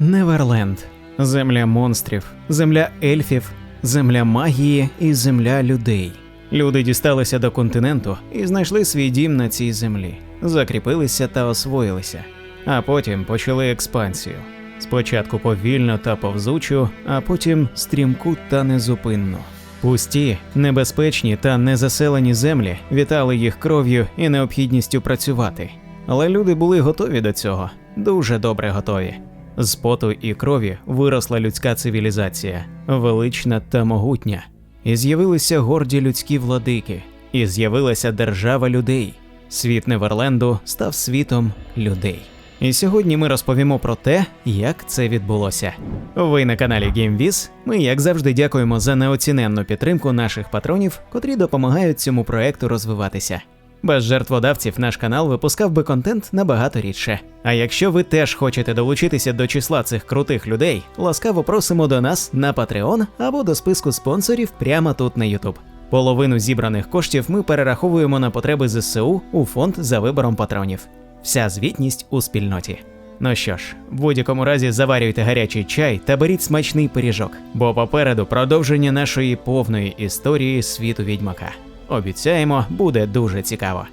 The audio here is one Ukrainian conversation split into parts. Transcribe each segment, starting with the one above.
Неверленд земля монстрів, земля ельфів, земля магії і земля людей. Люди дісталися до континенту і знайшли свій дім на цій землі, закріпилися та освоїлися, а потім почали експансію. Спочатку повільно та повзучу, а потім стрімку та незупинну. Пусті, небезпечні та незаселені землі вітали їх кров'ю і необхідністю працювати. Але люди були готові до цього, дуже добре готові. З поту і крові виросла людська цивілізація, велична та могутня. І з'явилися горді людські владики, і з'явилася держава людей. Світ Неверленду став світом людей. І сьогодні ми розповімо про те, як це відбулося. Ви на каналі GameViz. Ми, як завжди, дякуємо за неоціненну підтримку наших патронів, котрі допомагають цьому проекту розвиватися. Без жертводавців наш канал випускав би контент набагато рідше. А якщо ви теж хочете долучитися до числа цих крутих людей, ласкаво просимо до нас на Patreon або до списку спонсорів прямо тут на YouTube. Половину зібраних коштів ми перераховуємо на потреби ЗСУ у фонд за вибором патронів. Вся звітність у спільноті. Ну що ж, в будь-якому разі заварюйте гарячий чай та беріть смачний пиріжок, бо попереду продовження нашої повної історії світу відьмака. Обіцяємо, буде дуже цікаво.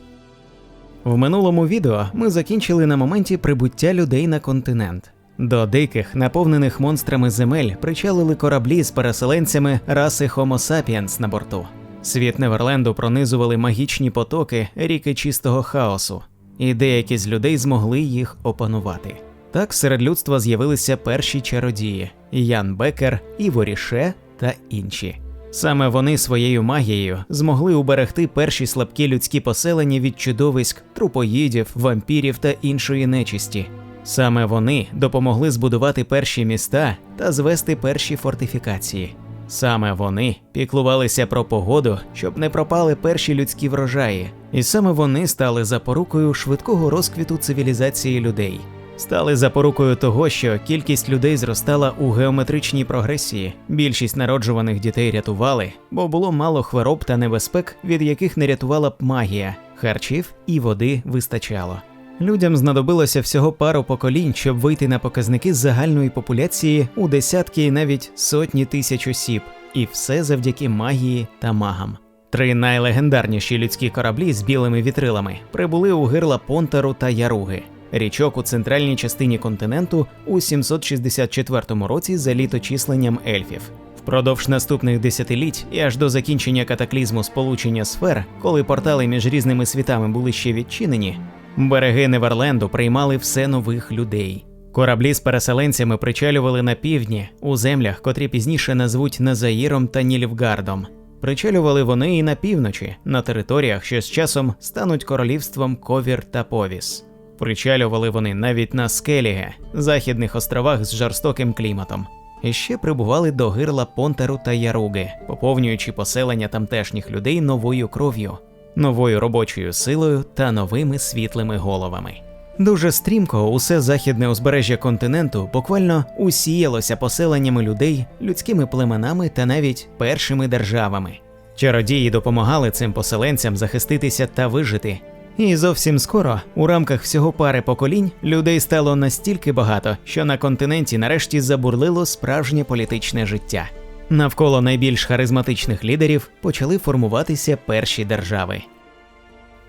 В минулому відео ми закінчили на моменті прибуття людей на континент. До диких, наповнених монстрами земель причалили кораблі з переселенцями раси Homo sapiens на борту. Світ Неверленду пронизували магічні потоки, ріки чистого хаосу, і деякі з людей змогли їх опанувати. Так серед людства з'явилися перші чародії Ян Бекер, Іво Ріше та інші. Саме вони своєю магією змогли уберегти перші слабкі людські поселення від чудовиськ, трупоїдів, вампірів та іншої нечисті. Саме вони допомогли збудувати перші міста та звести перші фортифікації. Саме вони піклувалися про погоду, щоб не пропали перші людські врожаї, і саме вони стали запорукою швидкого розквіту цивілізації людей стали запорукою того, що кількість людей зростала у геометричній прогресії. Більшість народжуваних дітей рятували, бо було мало хвороб та небезпек, від яких не рятувала б магія, харчів і води вистачало. Людям знадобилося всього пару поколінь, щоб вийти на показники загальної популяції у десятки і навіть сотні тисяч осіб, і все завдяки магії та магам. Три найлегендарніші людські кораблі з білими вітрилами прибули у гирла Понтеру та Яруги річок у центральній частині континенту у 764 році за літочисленням ельфів. Впродовж наступних десятиліть і аж до закінчення катаклізму сполучення сфер, коли портали між різними світами були ще відчинені, береги Неверленду приймали все нових людей. Кораблі з переселенцями причалювали на півдні у землях, котрі пізніше назвуть Назаїром та Нільфгардом. Причалювали вони і на півночі, на територіях, що з часом стануть королівством Ковір та Повіс. Причалювали вони навіть на Скеліге, західних островах з жорстоким кліматом. І ще прибували до гирла Понтеру та Яруги, поповнюючи поселення тамтешніх людей новою кров'ю, новою робочою силою та новими світлими головами. Дуже стрімко усе західне узбережжя континенту буквально усіялося поселеннями людей, людськими племенами та навіть першими державами. Чародії допомагали цим поселенцям захиститися та вижити, і зовсім скоро, у рамках всього пари поколінь, людей стало настільки багато, що на континенті нарешті забурлило справжнє політичне життя. Навколо найбільш харизматичних лідерів почали формуватися перші держави.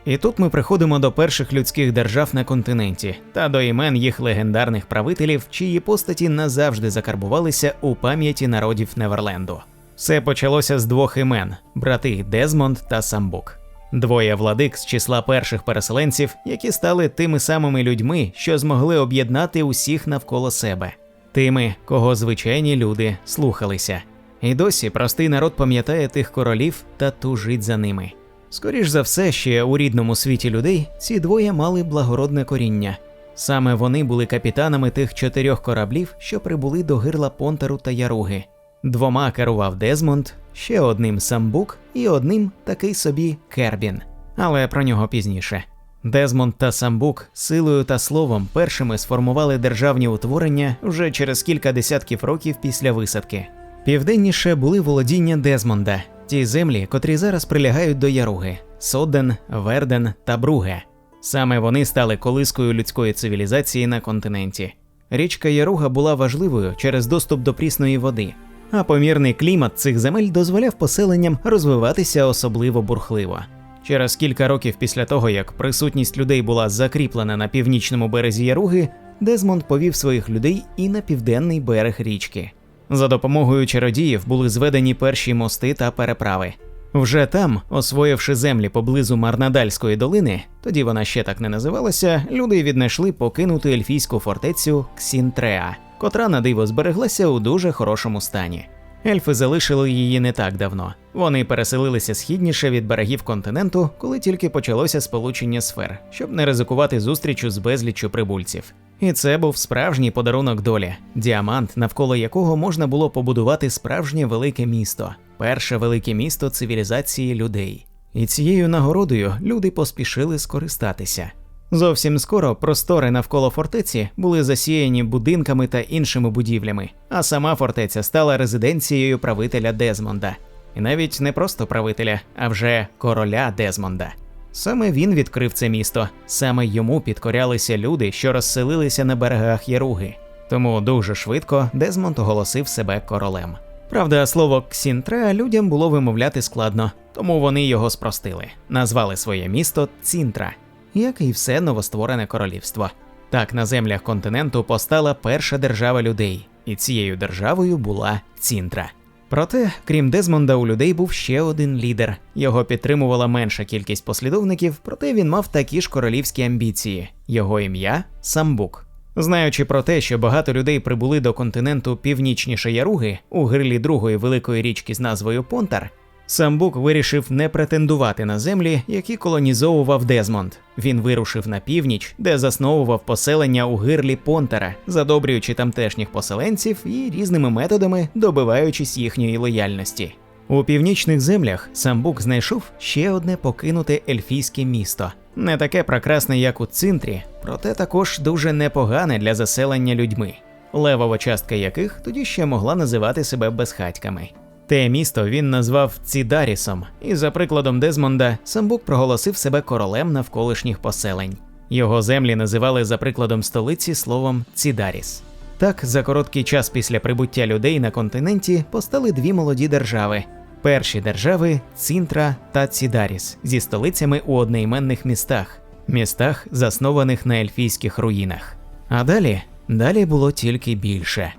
І тут ми приходимо до перших людських держав на континенті та до імен їх легендарних правителів, чиї постаті назавжди закарбувалися у пам'яті народів Неверленду. Все почалося з двох імен брати Дезмонд та Самбук. Двоє владик з числа перших переселенців, які стали тими самими людьми, що змогли об'єднати усіх навколо себе, тими, кого звичайні люди слухалися. І досі простий народ пам'ятає тих королів та тужить за ними. Скоріш за все, ще у рідному світі людей ці двоє мали благородне коріння. Саме вони були капітанами тих чотирьох кораблів, що прибули до гирла Понтеру та Яруги. Двома керував Дезмонд, ще одним самбук і одним такий собі Кербін. Але про нього пізніше. Дезмонд та Самбук силою та словом першими сформували державні утворення вже через кілька десятків років після висадки. Південніше були володіння Дезмонда, ті землі, котрі зараз прилягають до Яруги Соден, Верден та Бруге. Саме вони стали колискою людської цивілізації на континенті. Річка Яруга була важливою через доступ до прісної води, а помірний клімат цих земель дозволяв поселенням розвиватися особливо бурхливо. Через кілька років після того, як присутність людей була закріплена на північному березі Яруги, Дезмонд повів своїх людей і на південний берег річки. За допомогою чародіїв були зведені перші мости та переправи. Вже там, освоївши землі поблизу Марнадальської долини, тоді вона ще так не називалася, люди віднайшли покинуту ельфійську фортецю Ксінтреа, котра на диво збереглася у дуже хорошому стані. Ельфи залишили її не так давно. Вони переселилися східніше від берегів континенту, коли тільки почалося сполучення сфер, щоб не ризикувати зустрічу з безліччю прибульців. І це був справжній подарунок долі, діамант, навколо якого можна було побудувати справжнє велике місто, перше велике місто цивілізації людей. І цією нагородою люди поспішили скористатися. Зовсім скоро простори навколо фортеці були засіяні будинками та іншими будівлями, а сама фортеця стала резиденцією правителя Дезмонда. І навіть не просто правителя, а вже короля Дезмонда. Саме він відкрив це місто, саме йому підкорялися люди, що розселилися на берегах Яруги. Тому дуже швидко Дезмонд оголосив себе королем. Правда, слово Ксінтреа людям було вимовляти складно, тому вони його спростили, назвали своє місто Цінтра, як і все новостворене королівство. Так на землях континенту постала перша держава людей, і цією державою була Цінтра. Проте, крім Дезмонда, у людей був ще один лідер. Його підтримувала менша кількість послідовників, проте він мав такі ж королівські амбіції. Його ім'я Самбук. Знаючи про те, що багато людей прибули до континенту північніше Яруги у грилі другої великої річки з назвою Понтар, Самбук вирішив не претендувати на землі, які колонізовував Дезмонд. Він вирушив на північ, де засновував поселення у гирлі Понтера, задобрюючи тамтешніх поселенців і різними методами добиваючись їхньої лояльності. У північних землях Самбук знайшов ще одне покинуте ельфійське місто, не таке прекрасне, як у цинтрі, проте також дуже непогане для заселення людьми, левова частка яких тоді ще могла називати себе безхатьками. Те місто він назвав Цідарісом, і за прикладом Дезмонда Самбук проголосив себе королем навколишніх поселень. Його землі називали за прикладом столиці словом Цідаріс. Так, за короткий час після прибуття людей на континенті постали дві молоді держави. Перші держави Цінтра та Цідаріс зі столицями у одноіменних містах, містах, заснованих на ельфійських руїнах. А далі, далі було тільки більше.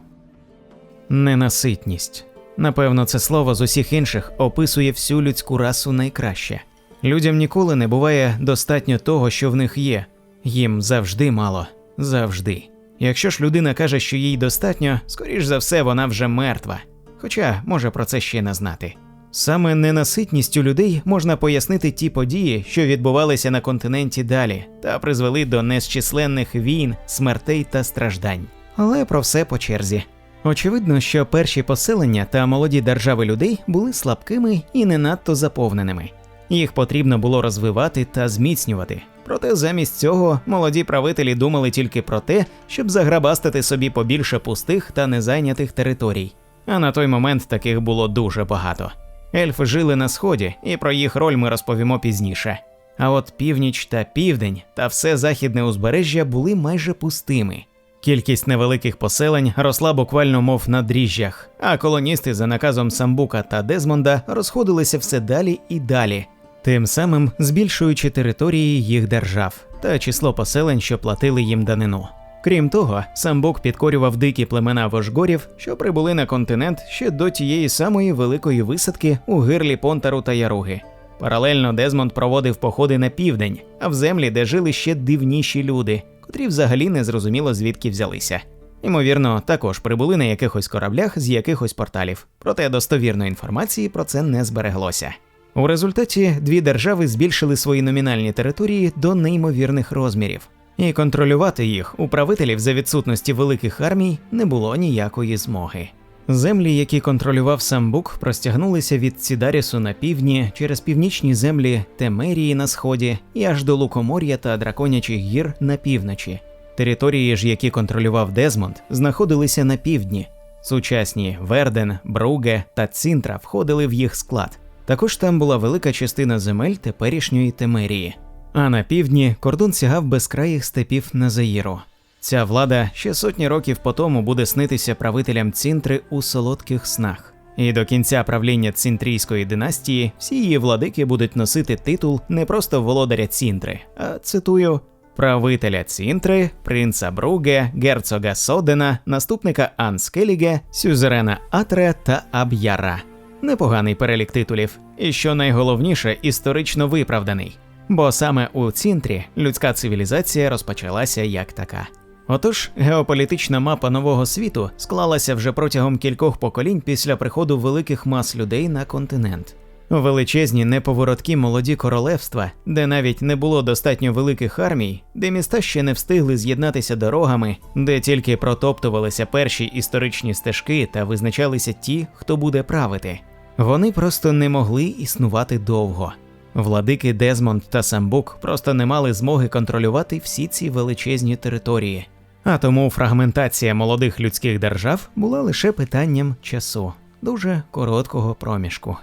Ненаситність. Напевно, це слово з усіх інших описує всю людську расу найкраще. Людям ніколи не буває достатньо того, що в них є, їм завжди мало, завжди. Якщо ж людина каже, що їй достатньо, скоріш за все вона вже мертва, хоча може про це ще не знати. Саме ненаситністю людей можна пояснити ті події, що відбувалися на континенті далі, та призвели до незчисленних війн, смертей та страждань. Але про все по черзі. Очевидно, що перші поселення та молоді держави людей були слабкими і не надто заповненими. Їх потрібно було розвивати та зміцнювати. Проте замість цього молоді правителі думали тільки про те, щоб заграбастати собі побільше пустих та незайнятих територій. А на той момент таких було дуже багато. Ельфи жили на сході, і про їх роль ми розповімо пізніше. А от північ та південь та все західне узбережжя були майже пустими. Кількість невеликих поселень росла буквально мов на дріжджах, а колоністи за наказом Самбука та Дезмонда розходилися все далі і далі, тим самим збільшуючи території їх держав та число поселень, що платили їм данину. Крім того, Самбук підкорював дикі племена вожгорів, що прибули на континент ще до тієї самої великої висадки у гирлі Понтару та Яруги. Паралельно Дезмонд проводив походи на південь, а в землі, де жили ще дивніші люди, котрі взагалі не зрозуміло звідки взялися. Ймовірно, також прибули на якихось кораблях з якихось порталів, проте достовірної інформації про це не збереглося. У результаті дві держави збільшили свої номінальні території до неймовірних розмірів, і контролювати їх у правителів за відсутності великих армій не було ніякої змоги. Землі, які контролював Самбук, простягнулися від Цідарісу на півдні через північні землі Темерії на сході і аж до Лукомор'я та Драконячих гір на півночі. Території ж, які контролював Дезмонд, знаходилися на півдні. Сучасні Верден, Бруге та Цінтра входили в їх склад. Також там була велика частина земель теперішньої Темерії. А на півдні кордон сягав безкраїх степів Назаїру. Ця влада ще сотні років по тому буде снитися правителям Цінтри у солодких снах. І до кінця правління цинтрійської династії всі її владики будуть носити титул не просто володаря Цінтри, а цитую правителя Цінтри, принца Бруге, герцога Содена, наступника Анскеліге, сюзерена Атре та Аб'яра. Непоганий перелік титулів, і що найголовніше, історично виправданий. Бо саме у Цінтрі людська цивілізація розпочалася як така. Отож, геополітична мапа нового світу склалася вже протягом кількох поколінь після приходу великих мас людей на континент. Величезні неповороткі молоді королевства, де навіть не було достатньо великих армій, де міста ще не встигли з'єднатися дорогами, де тільки протоптувалися перші історичні стежки та визначалися ті, хто буде правити. Вони просто не могли існувати довго. Владики Дезмонд та Самбук просто не мали змоги контролювати всі ці величезні території. А тому фрагментація молодих людських держав була лише питанням часу, дуже короткого проміжку.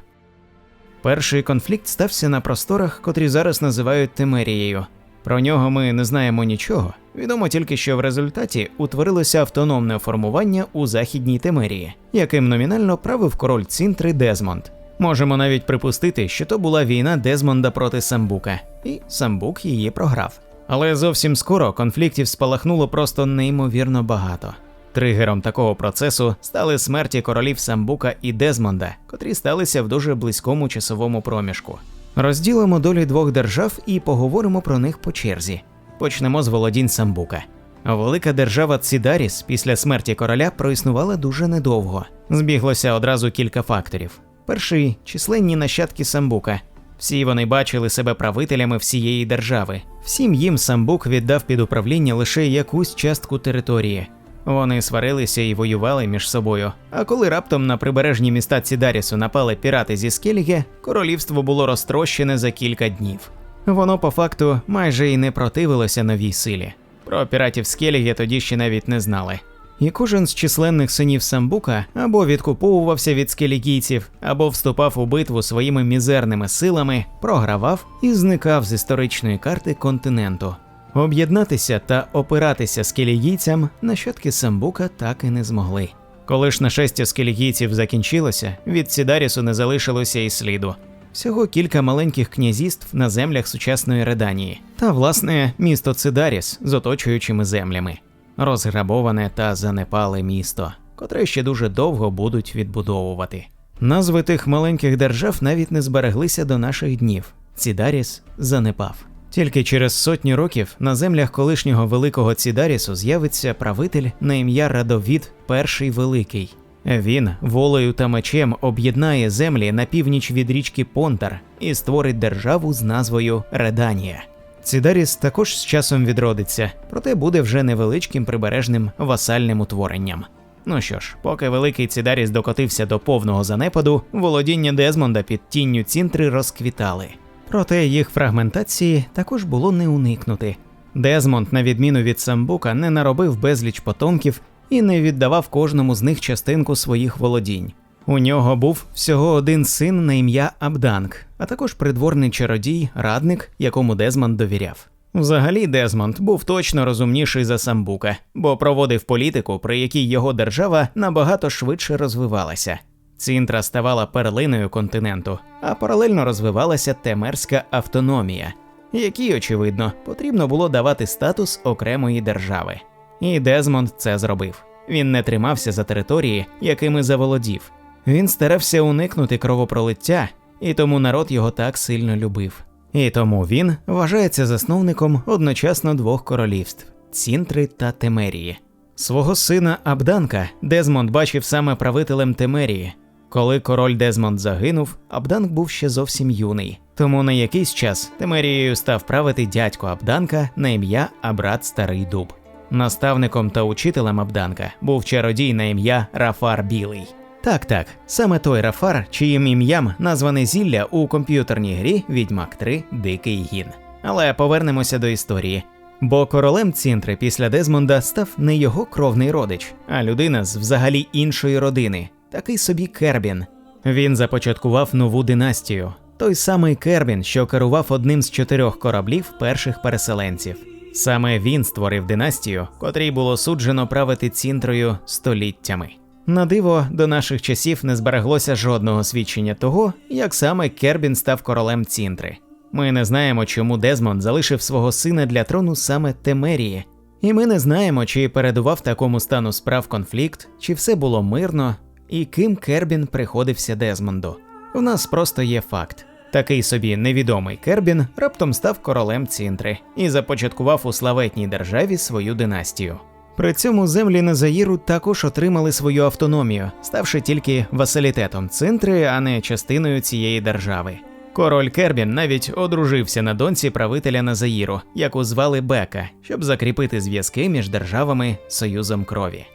Перший конфлікт стався на просторах, котрі зараз називають Темерією. Про нього ми не знаємо нічого. Відомо тільки, що в результаті утворилося автономне формування у західній Темерії, яким номінально правив король Цінтри Дезмонд. Можемо навіть припустити, що то була війна Дезмонда проти Самбука, і Самбук її програв. Але зовсім скоро конфліктів спалахнуло просто неймовірно багато. Тригером такого процесу стали смерті королів Самбука і Дезмонда, котрі сталися в дуже близькому часовому проміжку. Розділимо долі двох держав і поговоримо про них по черзі. Почнемо з володінь Самбука. Велика держава Цидаріс після смерті короля проіснувала дуже недовго. Збіглося одразу кілька факторів. Перший численні нащадки Самбука. Всі вони бачили себе правителями всієї держави. Всім їм Самбук віддав під управління лише якусь частку території. Вони сварилися і воювали між собою. А коли раптом на прибережні міста Цідарісу напали пірати зі Скеліге, королівство було розтрощене за кілька днів. Воно по факту майже і не противилося новій силі. Про піратів Скеліге тоді ще навіть не знали. І кожен з численних синів Самбука або відкуповувався від скелігійців, або вступав у битву своїми мізерними силами, програвав і зникав з історичної карти континенту. Об'єднатися та опиратися скелігійцям нащадки Самбука так і не змогли. Коли ж нашестя скелігійців закінчилося, від Сідарісу не залишилося і сліду. Всього кілька маленьких князівств на землях сучасної Реданії, та власне місто Цидаріс з оточуючими землями, розграбоване та занепале місто, котре ще дуже довго будуть відбудовувати. Назви тих маленьких держав навіть не збереглися до наших днів. Цідаріс занепав. Тільки через сотні років на землях колишнього великого Цідарісу з'явиться правитель на ім'я Радовід Перший Великий. Він волею та мечем об'єднає землі на північ від річки Понтар і створить державу з назвою Реданія. Цідаріс також з часом відродиться, проте буде вже невеличким прибережним васальним утворенням. Ну що ж, поки великий Цідаріс докотився до повного занепаду, володіння Дезмонда під тінню Цінтри розквітали. Проте їх фрагментації також було не уникнути. Дезмонд, на відміну від Самбука, не наробив безліч потомків і не віддавав кожному з них частинку своїх володінь. У нього був всього один син на ім'я Абданг, а також придворний чародій, радник, якому Дезмонд довіряв. Взагалі, Дезмонд був точно розумніший за Самбука, бо проводив політику, при якій його держава набагато швидше розвивалася. Цінтра ставала перлиною континенту, а паралельно розвивалася темерська автономія, якій, очевидно, потрібно було давати статус окремої держави. І Дезмонд це зробив. Він не тримався за території, якими заволодів. Він старався уникнути кровопролиття, і тому народ його так сильно любив. І тому він вважається засновником одночасно двох королівств Цінтри та Темерії. Свого сина Абданка Дезмонд бачив саме правителем Темерії. Коли король Дезмонд загинув, Абданк був ще зовсім юний. Тому на якийсь час Темерією став правити дядько Абданка на ім'я Абрат Старий Дуб. Наставником та учителем Абданка був чародій на ім'я Рафар Білий. Так, так, саме той Рафар, чиїм ім'ям назване зілля у комп'ютерній грі Відьмак 3 Дикий Гін. Але повернемося до історії. Бо королем Цінтри після Дезмонда став не його кровний родич, а людина з взагалі іншої родини, такий собі Кербін. Він започаткував нову династію, той самий Кербін, що керував одним з чотирьох кораблів перших переселенців. Саме він створив династію, котрій було суджено правити цінтрою століттями. На диво, до наших часів не збереглося жодного свідчення того, як саме Кербін став королем цінтри. Ми не знаємо, чому Дезмонд залишив свого сина для трону саме Темерії, і ми не знаємо, чи передував такому стану справ конфлікт, чи все було мирно, і ким Кербін приходився Дезмонду. У нас просто є факт. Такий собі невідомий Кербін раптом став королем Цінтри і започаткував у славетній державі свою династію. При цьому землі Назаїру також отримали свою автономію, ставши тільки василітетом Цинтри, а не частиною цієї держави. Король Кербін навіть одружився на доньці правителя Назаїру, яку звали Бека, щоб закріпити зв'язки між державами Союзом крові.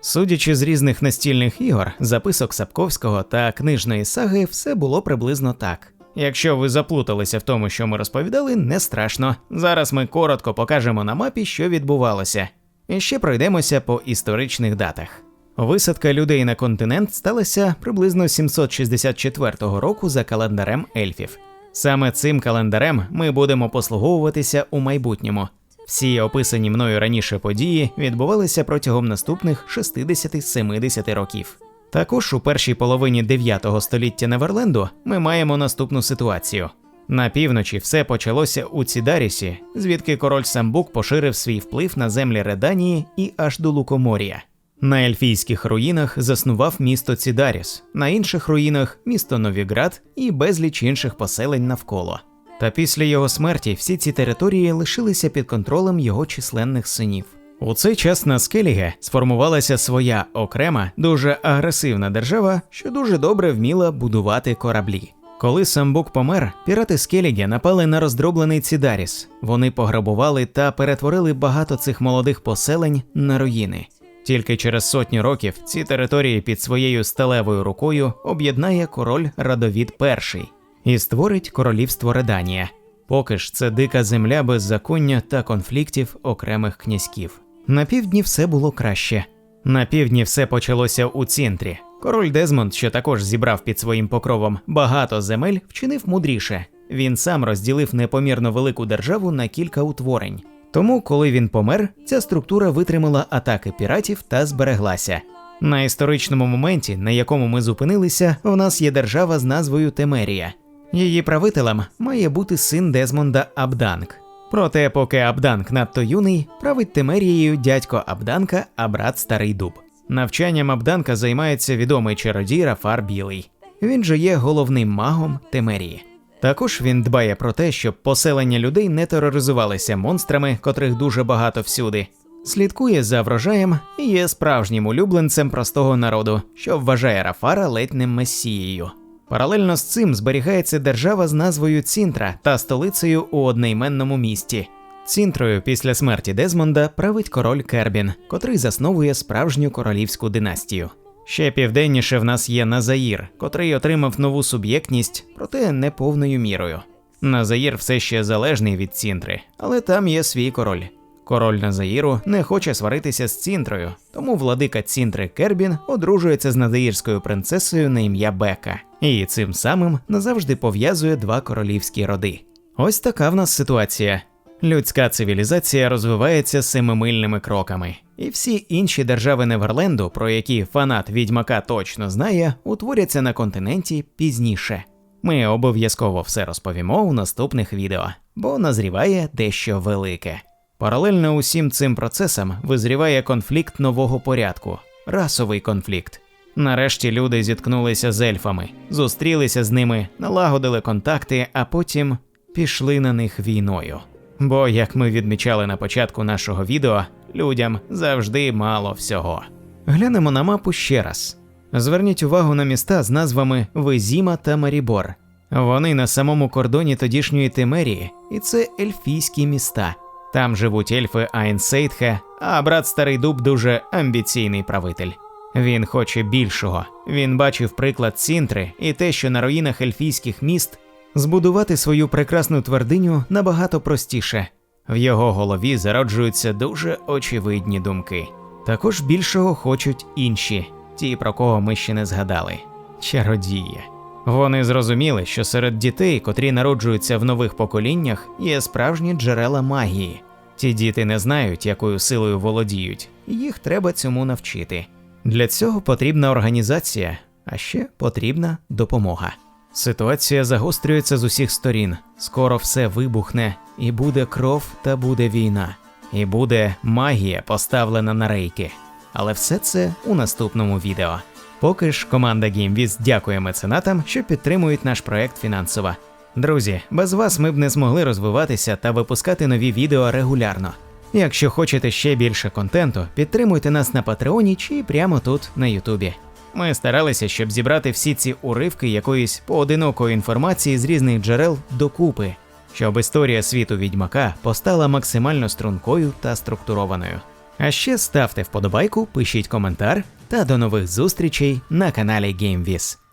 Судячи з різних настільних ігор, записок Сапковського та книжної саги, все було приблизно так. Якщо ви заплуталися в тому, що ми розповідали, не страшно. Зараз ми коротко покажемо на мапі, що відбувалося, і ще пройдемося по історичних датах. Висадка людей на континент сталася приблизно 764 року за календарем ельфів. Саме цим календарем ми будемо послуговуватися у майбутньому. Всі описані мною раніше події відбувалися протягом наступних 60-70 років. Також у першій половині 9 століття Неверленду ми маємо наступну ситуацію. На півночі все почалося у Цідарісі, звідки король Самбук поширив свій вплив на землі Реданії і аж до Лукоморія. На ельфійських руїнах заснував місто Цідаріс, на інших руїнах місто Новіград і безліч інших поселень навколо. Та після його смерті всі ці території лишилися під контролем його численних синів. У цей час на Скеліге сформувалася своя окрема, дуже агресивна держава, що дуже добре вміла будувати кораблі. Коли Самбук помер, пірати Скеліге напали на роздроблений Цідаріс. Вони пограбували та перетворили багато цих молодих поселень на руїни. Тільки через сотні років ці території під своєю сталевою рукою об'єднає король Радовід І і створить королівство Реданія. Поки ж це дика земля беззаконня та конфліктів окремих князьків. На півдні все було краще. На півдні все почалося у центрі. Король Дезмонд, що також зібрав під своїм покровом багато земель, вчинив мудріше. Він сам розділив непомірно велику державу на кілька утворень. Тому, коли він помер, ця структура витримала атаки піратів та збереглася. На історичному моменті, на якому ми зупинилися, у нас є держава з назвою Темерія. Її правителем має бути син Дезмонда Абданк. Проте, поки Абданк надто юний, править Темерією дядько Абданка, а брат Старий Дуб. Навчанням Абданка займається відомий чародій Рафар Білий. Він же є головним магом Темерії. Також він дбає про те, щоб поселення людей не тероризувалися монстрами, котрих дуже багато всюди. Слідкує за врожаєм і є справжнім улюбленцем простого народу, що вважає Рафара ледь не месією. Паралельно з цим зберігається держава з назвою Цінтра та столицею у одноіменному місті. Цінтрою після смерті Дезмонда править король Кербін, котрий засновує справжню королівську династію. Ще південніше в нас є Назаїр, котрий отримав нову суб'єктність, проте не повною мірою. Назаїр все ще залежний від Цінтри, але там є свій король. Король Назаїру не хоче сваритися з Цінтрою, тому владика Цінтри Кербін одружується з назаїрською принцесою на ім'я Бека, і цим самим назавжди пов'язує два королівські роди. Ось така в нас ситуація. Людська цивілізація розвивається семимильними кроками, і всі інші держави Неверленду, про які фанат відьмака точно знає, утворяться на континенті пізніше. Ми обов'язково все розповімо у наступних відео, бо назріває дещо велике. Паралельно усім цим процесам визріває конфлікт нового порядку расовий конфлікт. Нарешті люди зіткнулися з ельфами, зустрілися з ними, налагодили контакти, а потім пішли на них війною. Бо, як ми відмічали на початку нашого відео, людям завжди мало всього. Глянемо на мапу ще раз. Зверніть увагу на міста з назвами Везіма та Марібор. Вони на самому кордоні тодішньої Темерії, і це ельфійські міста. Там живуть ельфи Айнсейтхе, а брат Старий Дуб дуже амбіційний правитель. Він хоче більшого. Він бачив приклад Сінтри і те, що на руїнах ельфійських міст збудувати свою прекрасну твердиню набагато простіше. В його голові зароджуються дуже очевидні думки. Також більшого хочуть інші, ті, про кого ми ще не згадали чародії. Вони зрозуміли, що серед дітей, котрі народжуються в нових поколіннях, є справжні джерела магії. Ті діти не знають, якою силою володіють, їх треба цьому навчити. Для цього потрібна організація, а ще потрібна допомога. Ситуація загострюється з усіх сторін. Скоро все вибухне, і буде кров та буде війна, і буде магія поставлена на рейки. Але все це у наступному відео. Поки ж команда GameViz дякує меценатам, що підтримують наш проект фінансово. Друзі, без вас ми б не змогли розвиватися та випускати нові відео регулярно. Якщо хочете ще більше контенту, підтримуйте нас на Патреоні чи прямо тут на Ютубі. Ми старалися, щоб зібрати всі ці уривки якоїсь поодинокої інформації з різних джерел докупи, щоб історія світу відьмака постала максимально стрункою та структурованою. А ще ставте вподобайку, пишіть коментар та до нових зустрічей на каналі GameViz.